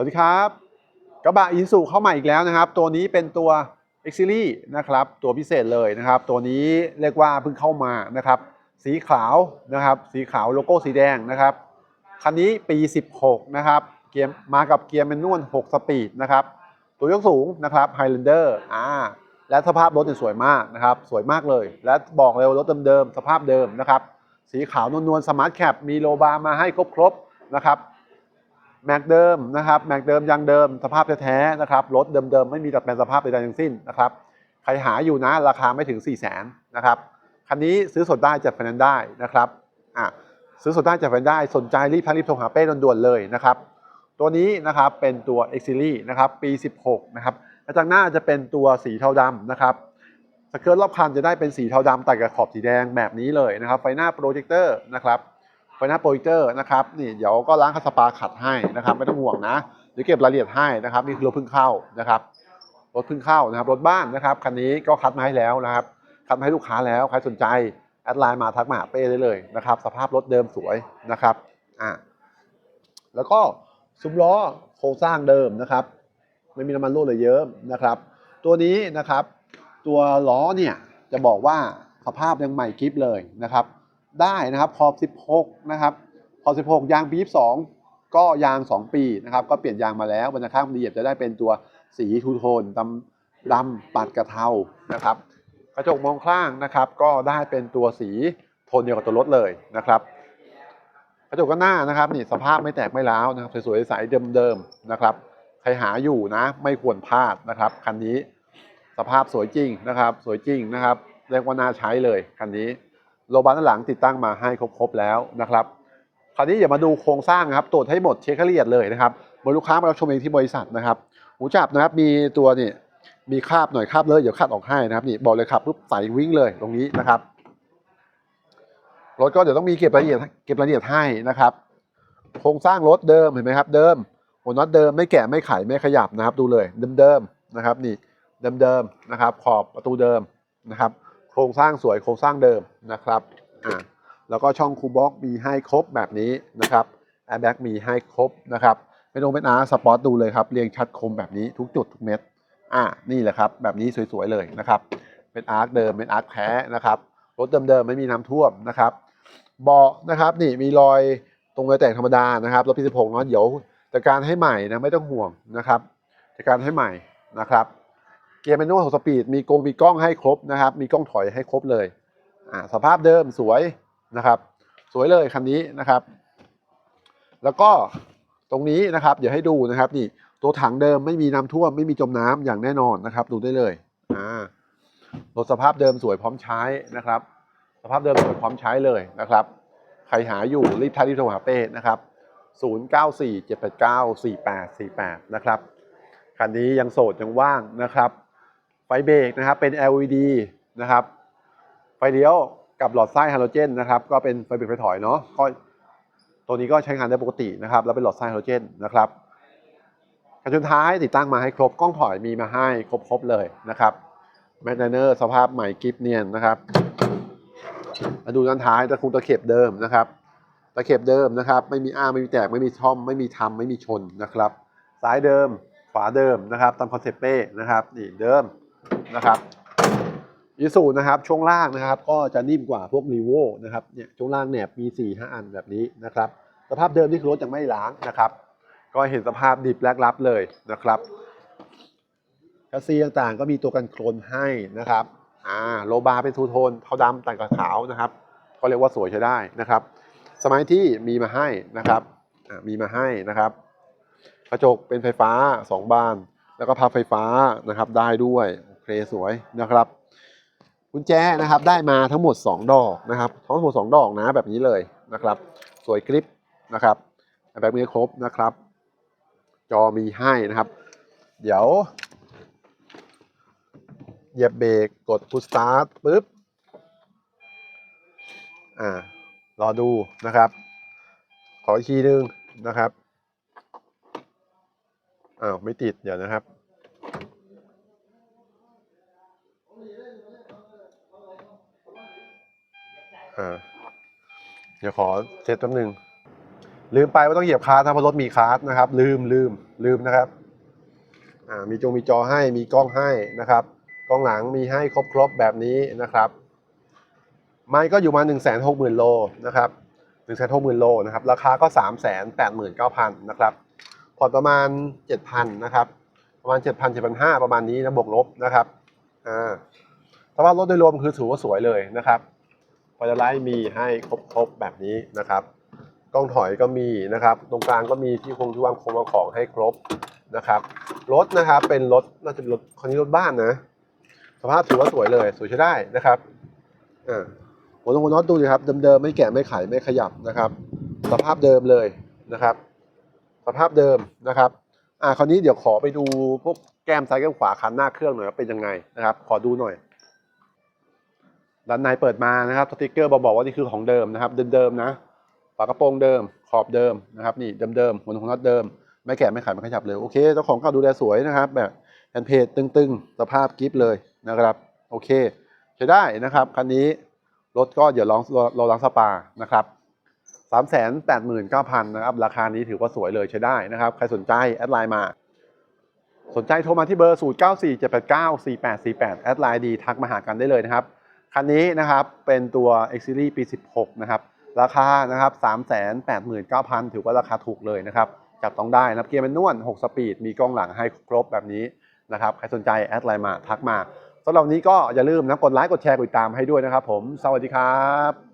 วัสดีครับ กระบะอินสุเข้ามาอีกแล้วนะครับ ตัวนี้เป็นตัว X Series นะครับ ตัวพิเศษเลยนะครับ ตัวนี้เรียกว่าเพิ่งเข้ามานะครับ สีขาวนะครับ สีขาวโลโก้สีแดงนะครับ คันนี้ปี 16 นะครับ เกียร์มากับเกียร์แมนนวล 6 สปีดนะครับ ตัวยกสูงนะครับ Highlander อ่า และสภาพรถเนี่ยสวยมากนะครับ สวยมากเลย และบอกเลยรถเดิมๆ สภาพเดิมนะครับ สีขาวนวลๆ สมาร์ทแคป มีโลบาร์มาให้ครบๆ นะครับ แม็กเดิมนะครับแม็กเดิมยางเดิมสภาพแท้ๆนะครับรถเดิมๆไม่มีดัดแปลงสภาพใดๆทั้งสิ้นนะครับใครหาอยู่นะราคาไม่ถึง 4 0 0 0 0นนะครับคันนี้ซื้อสดได้จัดไฟแนนซ์ได้นะครับอะซื้อสดได้จัดไฟแนนซ์ได้สนใจรีบพักรีบโทรหาเป้ด่วนๆเลยนะครับตัวนี้นะครับเป็นตัว X Series นะครับปี 16นะครับและจากหน้าจะเป็นตัวสีเทาดำนะครับสเกิร์ตรอบคันจะได้เป็นสีเทาดำตัดกับขอบสีแดงแบบนี้เลยนะครับไฟหน้าโปรเจคเตอร์นะครับ ไฟหน้าโปรเจคเตอร์นะครับนี่เดี๋ยวก็ล้างคัสปาขัดให้นะครับ ไม่ต้องห่วงนะเดี๋ยวเก็บรายละเอียดให้นะครับ นี่คือรถเพิ่งเข้านะครับรถเพิ่งเข้านะครับ รถบ้านนะครับคันนี้ก็คัดมาให้แล้วนะครับคัดมาให้ลูกค้าแล้วใครสนใจแอดไลน์มาทักมาหาเป้ได้เลยนะครับ สภาพรถเดิมสวยนะครับอ่าแล้วก็ซุ้มล้อโครงสร้างเดิมนะครับ ไม่มีน้ำมันรั่วเลยเยอะนะครับ ตัวนี้นะครับ ตัวล้อเนี่ยจะบอกว่าสภาพยังใหม่กิฟเลยนะครับ ได้นะครับขอบ 16 นะครับขอบ 16 ยางปี 22 ก็ยาง 2 ปีนะครับ ก็เปลี่ยนยางมาแล้วบรรยากาศละเอียดจะได้เป็นตัวสีทูโทนดำดำปัดกระเทานะครับ กระจกมองข้างนะครับ ก็ได้เป็นตัวสีโทนเดียวกับตัวรถเลยนะครับกระจกก็หน้านะครับนี่สภาพไม่แตกไม่ร้าวนะครับสวยๆใสๆเดิมๆนะครับ ใครหาอยู่นะ ไม่ควรพลาดนะครับคันนี้สภาพสวยจริงนะครับ สวยจริงนะครับเรียกว่าน่าใช้เลยคันนี้ โลบันด้านหลังติดตั้งมาให้ครบๆแล้วนะครับ คราวนี้อย่ามาดูโครงสร้างนะครับตรวจให้หมดเช็คให้ละเอียดเลยนะครับบริลูกค้ามารับชมเองที่บริษัทนะครับหูจับนะครับมีตัวนี่มีคราบหน่อยคราบเลยเดี๋ยวคาดออกให้นะครับนี่บอกเลยครับปุ๊บใส่วิ่งเลยตรงนี้นะครับรถก็เดี๋ยวต้องมีเก็บรายละเอียดเก็บรายละเอียดให้นะครับ โครงสร้างรถเดิมเห็นไหมครับ เดิมหัวน็อตเดิมไม่แกะไม่ไขไม่ขยับนะครับ ดูเลยเดิมๆนะครับ นี่เดิมๆนะครับ ขอบประตูเดิมนะครับ โครงสร้างสวยโครงสร้างเดิมนะครับอ่าแล้วก็ช่องคูบ็อกมีให้ครบแบบนี้นะครับแอร์แบ็กมีให้ครบนะครับไม่ต้องเป็นอาร์สปอร์ตดูเลยครับเรียงชัดคมแบบนี้ทุกจุดทุกเม็ดอ่านี่แหละครับแบบนี้สวยๆเลยนะครับเป็นอาร์คเดิมเป็นอาร์คแท้นะครับรถเดิมๆไม่มีน้ำท่วมนะครับเบาะนะครับนี่มีรอยตรงรอยแตกธรรมดานะครับรถพีสิบหกเนาะเดี๋ยวจัดการให้ใหม่นะไม่ต้องห่วงนะครับจัดการให้ใหม่นะครับ เกียร์แมนนวลของสปีดมีกงมีกล้องให้ครบนะครับ มีกล้องถอยให้ครบเลยอ่าสภาพเดิมสวยนะครับ สวยเลยคันนี้นะครับ แล้วก็ตรงนี้นะครับ เดี๋ยวให้ดูนะครับนี่ตัวถังเดิมไม่มีน้ำท่วมไม่มีจมน้ำอย่างแน่นอนนะครับ ดูได้เลยอ่ารถสภาพเดิมสวยพร้อมใช้นะครับ สภาพเดิมสวยพร้อมใช้เลยนะครับ ใครหาอยู่รีบทักรีบโทรหาเป้นะครับ 0947894848 นะครับคันนี้ยังโสดยังว่างนะครับ ไฟเบรกนะครับเป็น LED นะครับ ไฟเลี้ยวกับหลอดไส้ฮาโลเจนนะครับก็เป็นไฟเบรกไฟถอยเนาะก็ตัวนี้ก็ใช้งานได้ปกตินะครับ แล้วเป็นหลอดไส้ฮาโลเจนนะครับกระจุนท้ายติดตั้งมาให้ครบกล้องถอยมีมาให้ครบๆเลยนะครับแมกนเนอร์สภาพใหม่กิฟเนียนนะครับมาดูด้านท้ายตะคุงตะเข็บเดิมนะครับ ตะเข็บเดิมนะครับ ไม่มีอ้าไม่มีแตกไม่มีช่อม ไม่มีทำไม่มีชนนะครับ ซ้ายเดิมขวาเดิมนะครับตามคอนเซปต์เป้นะครับนี่เดิม นะครับยูสูนะครับช่วงล่างนะครับ ก็จะนิ่มกว่าพวกรีโวนะครับเนี่ยช่วงล่างแหนบมี4ี่ห้าอันแบบนี้นะครับ สภาพเดิมที่คือรถยังไม่ล้างนะครับ ก็เห็นสภาพดิบแลกรับเลยนะครับแคสซีต่างๆ ก็มีตัวกันโคลนให้นะครับอ่าโลบาร์เป็นทูโทนเทาดำต่างกับขาวนะครับ ก็เรียกว่าสวยใช้ได้นะครับ สมัยที่มีมาให้นะครับมีมาให้นะครับกระจกเป็นไฟฟ้า 2 บาน แล้วก็พับไฟฟ้านะครับได้ด้วย เคสวยนะครับกุญแจนะครับได้มาทั้งหมด 2 ดอกนะครับทั้งหมด 2 ดอกนะแบบนี้เลยนะครับ สวยกริปนะครับแบบมีครบนะครับ จอมีให้นะครับ เดี๋ยวเหยียบเบรกกดพุชสตาร์ทปุ๊บอ่ารอดูนะครับ ขออีกทีนึงนะครับอ้าวไม่ติดเดี๋ยวนะครับ อ่าเดี๋ยวขอเซตแป๊บนึง ลืมไปว่าต้องเหยียบคาสนะเพราะรถมีคลาสนะครับ ลืมลืมลืมนะครับ อ่ามีจงมีจอให้มีกล้องให้นะครับ กล้องหลังมีให้ครบครบแบบนี้นะครับไม่ก็อยู่มา1 6 0 0 0 0โลนะครับ1 6 0 0 0 0โลนะครับ ราคาก็3 8 9 0 0 0นะครับผ่อนประมาณ7,000นะครับ ประมาณ7,000 7,500ประมาณนี้นะบวกลบนะครับอ่าสภาพรถโดยรวมคือถือว่าสวยเลยนะครับ พอจะไลท์มีให้ครบๆแบบนี้นะครับกล้องถอยก็มีนะครับ ตรงกลางก็มีที่คงที่วางคงวางของให้ครบนะครับรถนะครับเป็นรถน่าจะรถคันนี้รถบ้านนะ สภาพถือว่าสวยเลยสวยใช้ได้นะครับอ่าหัวตรงหัวน็อตดูดิครับเดิมๆไม่แกะไม่ไขไม่ขยับนะครับ สภาพเดิมเลยนะครับ สภาพเดิมนะครับอ่าคราวนี้เดี๋ยวขอไปดูพวกแก้มซ้ายแก้มขวาคันหน้าเครื่องหน่อยว่าเป็นยังไงนะครับ ขอดูหน่อย ด้านในเปิดมานะครับสติกเกอร์บอกว่านี่คือของเดิมนะครับเดิมๆนะฝากระโปรงเดิม ขอบเดิมนะครับนี่เดิมๆหัวของน็อตเดิม ไม่แกะไม่ขายไม่ขยับเลยโอเคเจ้าของก็ดูแลสวยนะครับ แบบแอนเพจตึงๆ สภาพกิฟเลยนะครับโอเคใช้ได้นะครับคันนี้รถก็เดี๋ยวลองเราล้างสปานะครับสามแสนแปดหมื่นเก้าพันนะครับราคานี้ถือว่าสวยเลยใช้ได้นะครับ ใครสนใจแอดไลน์มา สนใจโทรมาที่เบอร์ 0 9 4 7 8 9 4 8 4 8 แอดไลน์ดีทักมาหากันได้เลยนะครับ คันนี้นะครับเป็นตัว X Series ปี 16 นะครับ ราคานะครับ389,000 ถือว่าราคาถูกเลยนะครับ จับต้องได้นะครับเกียร์เป็นนวล6 สปีด มีกล้องหลังให้ครบแบบนี้นะครับ ใครสนใจแอดไลน์มาทักมาสำหรับนี้ก็อย่าลืมนะกดไลค์กดแชร์กดติดตามให้ด้วยนะครับผม สวัสดีครับ